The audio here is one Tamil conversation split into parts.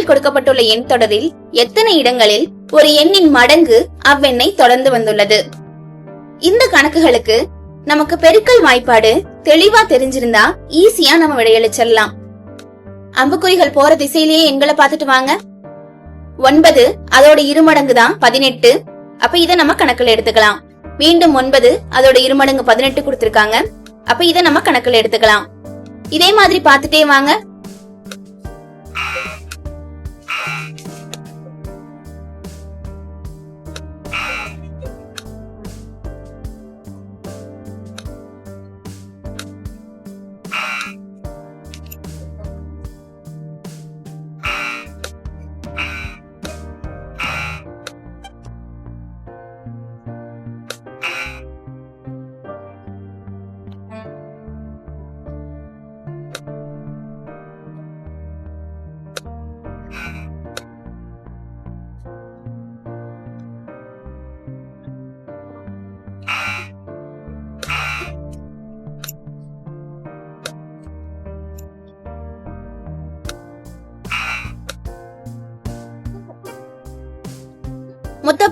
கீழ் கொடுக்கப்பட்டுள்ள எண் தொடரில் எத்தனை இடங்களில் ஒரு எண்ணின் மடங்கு அவ்வெண்ணை தொடர்ந்து வந்துள்ளது. இந்த கணக்குகளுக்கு நமக்கு பெருக்கல் வாய்ப்பாடு தெளிவா தெரிஞ்சிருந்தா ஈஸியா நம்ம விடையளிச்சிடலாம் அம்புக்குறிகள் போற திசையிலேயே எண்களை பார்த்துட்டு வாங்க. ஒன்பது அதோட இருமடங்கு தான் பதினெட்டு. அப்ப இத நம்ம கணக்குல எடுத்துக்கலாம். மீண்டும் ஒன்பது அதோட இருமடங்கு பதினெட்டு கொடுத்திருக்காங்க. அப்ப இத நம்ம கணக்குல எடுத்துக்கலாம். இதே மாதிரி பார்த்துட்டே வாங்க.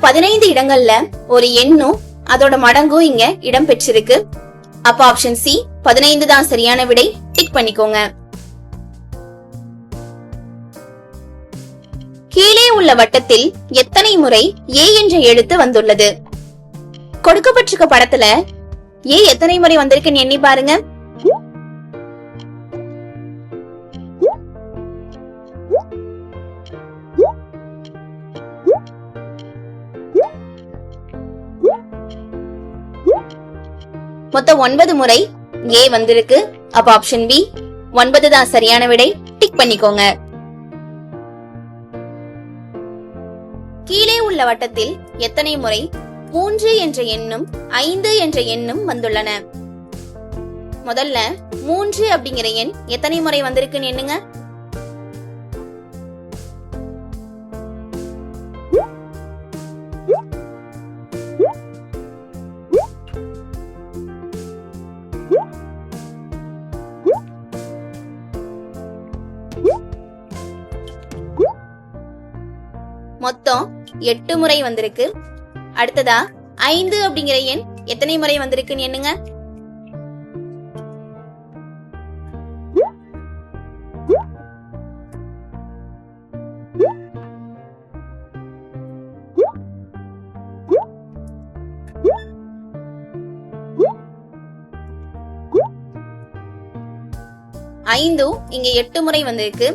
பதினைந்து இடங்கள்ல ஒரு எண்ணும் அதோட மடங்கும் இங்க இடம் பெற்றிருக்கு. அப்ப ஆப்ஷன் சி பதினைந்து தான் சரியான விடை. டிக் பண்ணிக்கோங்க. கீழே உள்ள வட்டத்தில் எத்தனை முறை ஏ என்ற எழுத்து வந்துள்ளது? கொடுக்கப்பட்டிருக்க படத்துல ஏ எத்தனை முறை வந்திருக்குன்னு எண்ணி பாருங்க. மொத்தம் ஒன்பது முறை ஏ வந்திருக்கு. அப்ப ஆப்ஷன் பி ஒன்பது தான் சரியான விடை. டிக் பண்ணிக்கோங்க. கீழே உள்ள வட்டத்தில் எத்தனை முறை மூன்று என்ற எண்ணும் ஐந்து என்ற எண்ணும் வந்துள்ளன? முதல்ல மூன்று அப்படிங்கிற எண் எத்தனை முறை வந்திருக்குன்னு எண்ணுங்க. மொத்தம் எட்டு முறை வந்திருக்கு. அடுத்ததா ஐந்து அப்படிங்கிற எண் எத்தனை முறை வந்திருக்குன்னு எண்ணுங்க? ஐந்தும் இங்க எட்டு முறை வந்திருக்கு.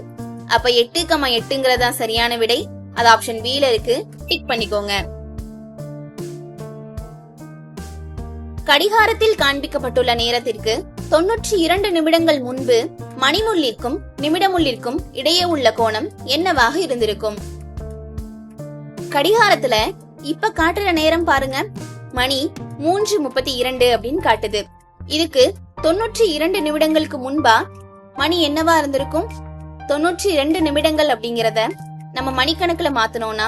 அப்ப எட்டு கமா எட்டுங்கிறதா சரியான விடை? அது ஆப்ஷன் B ல இருக்கு. டிக் பண்ணிக்கோங்க. கடிகாரத்தில் காண்பிக்கப்பட்டுள்ள நேரத்திற்கு தொன்னூற்றி இரண்டு நிமிடங்கள் முன்பு மணிமுள்ளிற்கும் நிமிடமுள்ளிற்கும் இடையே உள்ள கோணம் என்னவாக இருந்திருக்கும்? கடிகாரத்துல இப்ப காட்டுற நேரம் பாருங்க. மணி மூன்று முப்பத்தி இரண்டு அப்படின்னு காட்டுது. இதுக்கு தொன்னூற்றி இரண்டு நிமிடங்களுக்கு முன்பா மணி என்னவா இருந்திருக்கும்? தொன்னூற்றி இரண்டு நிமிடங்கள் அப்படிங்கறத நம்ம மணிக்கணக்குல மாத்தணும்னா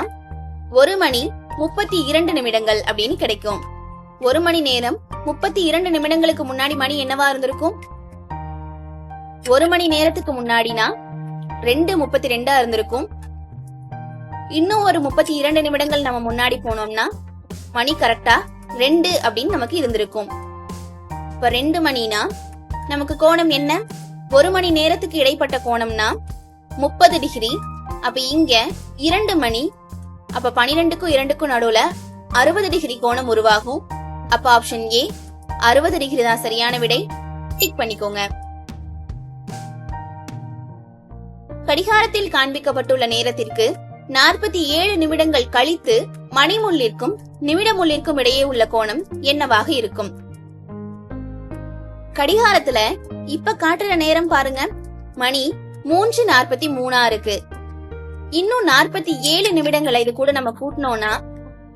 ஒரு மணி முப்பத்தி இரண்டு நிமிடங்கள் அப்படின்னு கிடைக்கும். ஒரு மணி நேரம் முப்பத்தி இரண்டு நிமிடங்களுக்கு முன்னாடி மணி என்னவா இருந்திருக்கும்? ஒரு மணி நேரத்துக்கு முன்னாடினா ரெண்டு முப்பத்தி ரெண்டா இருந்திருக்கும். இன்னும் ஒரு முப்பத்தி இரண்டு நிமிடங்கள் நம்ம முன்னாடி போனோம்னா மணி கரெக்டா ரெண்டு அப்படின்னு நமக்கு இருந்திருக்கும். இப்ப ரெண்டு மணினா நமக்கு கோணம் என்ன? ஒரு மணி நேரத்துக்கு இடைப்பட்ட கோணம்னா முப்பது டிகிரி அப்ப இங்க இரண்டு மணி அப்ப பனிரெண்டுக்கும் இரண்டுக்கும் நடுவுல அறுபது டிகிரி கோணம் உருவாகும். அப்ப ஆப்ஷன் ஏ அறுபது டிகிரி தான் சரியான விடை. டிக் பண்ணிக்கோங்க. கடிகாரத்தில் காண்பிக்கப்பட்டுள்ள நேரத்திற்கு நாற்பத்தி ஏழு நிமிடங்கள் கழித்து மணிமுள்ளிற்கும் நிமிடமுள்ளிற்கும் இடையே உள்ள கோணம் என்னவாக இருக்கும்? கடிகாரத்துல இப்ப காட்டுற நேரம் பாருங்க. மணி மூன்று நாற்பத்தி மூணா இருக்கு இன்னும் நாற்பத்தி ஏழு நிமிடங்களை இது கூட நம்ம கூட்டினோம்னா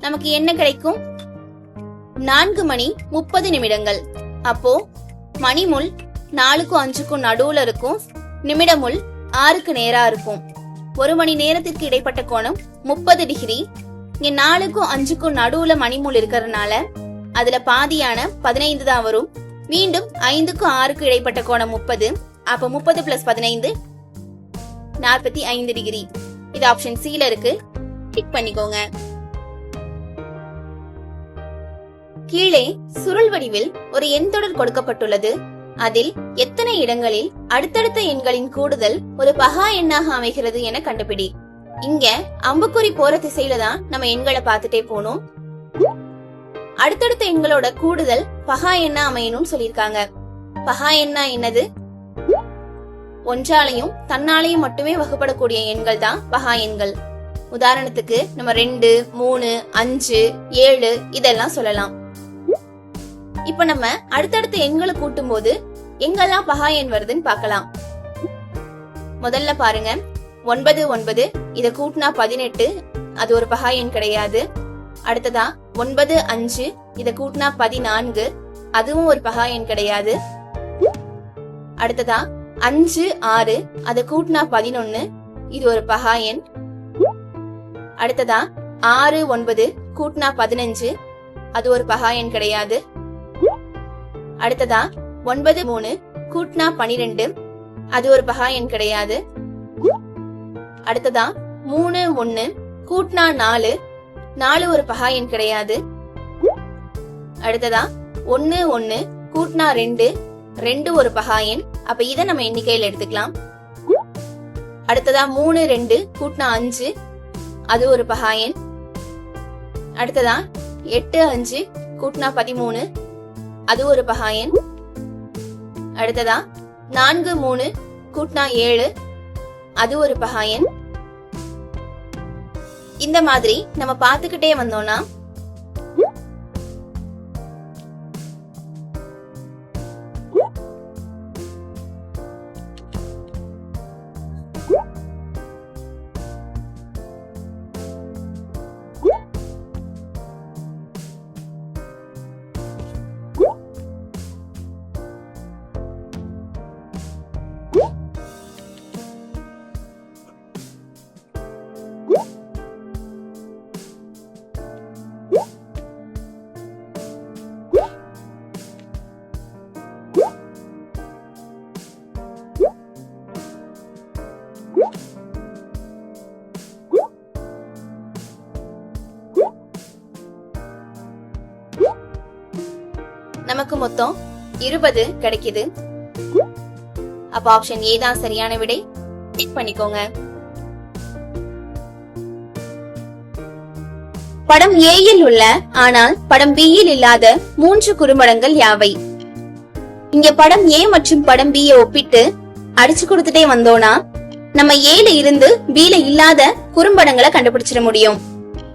நமக்கு என்ன கிடைக்கும்? நான்கு மணி முப்பது நிமிடங்கள். அப்போ மணிமுள் நாலுக்கும் அஞ்சுக்கும் நடுவுல இருக்கும் நிமிடமுள் ஆறுக்கு நேரா இருக்கும். ஒரு மணி நேரத்திற்கு இடைப்பட்ட கோணம் முப்பது டிகிரி. இங்க நாலுக்கும் அஞ்சுக்கும் நடுவுல மணிமுள் இருக்கிறதுனால அதுல பாதியான பதினைந்து தான் வரும். மீண்டும் ஐந்துக்கும் ஆறுக்கும் இடைப்பட்ட கோணம் முப்பது. அப்ப முப்பது பிளஸ் பதினைந்து நாற்பத்தி ஐந்து டிகிரி. இது ஆப்ஷன் சில இருக்கு. கிளிக் பண்ணிக்கோங்க. கீழே சுருள் வடிவில் ஒரு எண் தொடர் கொடுக்கப்பட்டுள்ளது. அதில் எத்தனை இடங்களில் அடுத்தடுத்த எண்களின் கூடுதல் ஒரு பகா எண்ணாக அமைகிறது என கண்டுபிடி. இங்க அம்புக்குறி போற திசையில தான் நம்ம எண்களை பார்த்துட்டே போனோம். அடுத்தடுத்த எண்களோட கூடுதல் பகா எண்ணா அமையணும்னு சொல்லியிருக்காங்க. பகா எண்ணா என்னது? ஒன்றாலையும் தன்னாலையும் மட்டுமே வகுப்படக்கூடிய எண்கள் தான் பகா எண்கள். உதாரணத்துக்கு நம்ம ரெண்டு மூணு அஞ்சு ஏழு இதெல்லாம் சொல்லலாம். இப்ப நம்ம அடுத்தடுத்த எண்களை கூட்டும் போது எங்கெல்லாம் பகா எண் வருதுன்னு பார்க்கலாம். முதல்ல பாருங்க. ஒன்பது ஒன்பது. இத கூட்டினா பதினெட்டு. அது ஒரு பகா எண் கிடையாது. அடுத்ததா ஒன்பது அஞ்சு. இத கூட்டினா பதினான்கு. அதுவும் ஒரு பகா எண் கிடையாது. அடுத்ததா அஞ்சு ஆறு அத கூட்டினா பதினொன்னு இது ஒரு பகா எண். அடுத்ததா ஆறு ஒன்பது கூட்டினா பதினஞ்சு அது ஒரு பகா எண் கிடையாது. அடுத்ததா ஒன்பது மூணு கூட்டினா பனிரெண்டு அது ஒரு பகா எண் கிடையாது. அடுத்ததா மூணு ஒன்னு கூட்டினா நாலு நாலு ஒரு பகா எண் கிடையாது. அடுத்ததா ஒன்னு ஒன்னு கூட்டினா ரெண்டு ரெண்டு ஒரு பகா எண் அப்ப இதை நம்ம எண்ணிக்கையில எடுத்துக்கலாம். அடுத்ததா மூணு ரெண்டு கூட்டினா அஞ்சு. அது ஒரு பகா எண் அடுத்ததா எட்டு அஞ்சு கூட்டினா பதிமூணு. அது ஒரு பகா எண் அடுத்ததா நான்கு மூணு கூட்டினா ஏழு. அது ஒரு பகா எண் இந்த மாதிரி நம்ம பார்த்துக்கிட்டே வந்தோம்னா நமக்கு மொத்தம் இருபது கிடைக்குது. அப்ப ஆப்ஷன் ஏ தான் சரியான விடை. டிக் பண்ணிக்கோங்க. படம் ஏயில் உள்ள ஆனால் படம் பி யில் இல்லாத மூன்று குறும்படங்கள் யாவை? இங்க படம் ஏ மற்றும் படம் பி ஒப்பிட்டு அடிச்சு கொடுத்துட்டே வந்தோம்னா நம்ம ஏல இருந்து பி இல்லாத குறும்படங்களை கண்டுபிடிச்சிட முடியும்.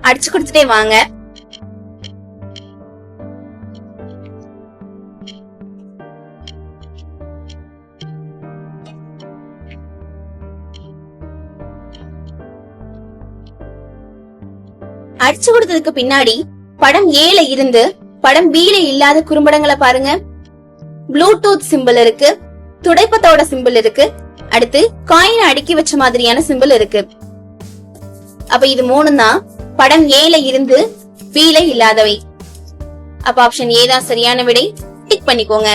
அடிச்சு கொடுத்துட்டே வாங்க. அடிச்சு கொடுத்ததுக்கு பின்னாடி படம் ஏல இருந்து படம் B இல்லாத குறும்படங்களை பாருங்க. ப்ளூடூத் சிம்பிள் இருக்கு. துடைப்பத்தோட சிம்பிள் இருக்கு. அடுத்து காயினை அடுக்கி வச்ச மாதிரியான சிம்பிள் இருக்கு. அப்ப இது மூணு தான் படம் ஏல இருந்து B இல்லாதவை. அப்ப ஆப்ஷன் ஏ தான் சரியான விடை. டிக் பண்ணிக்கோங்க.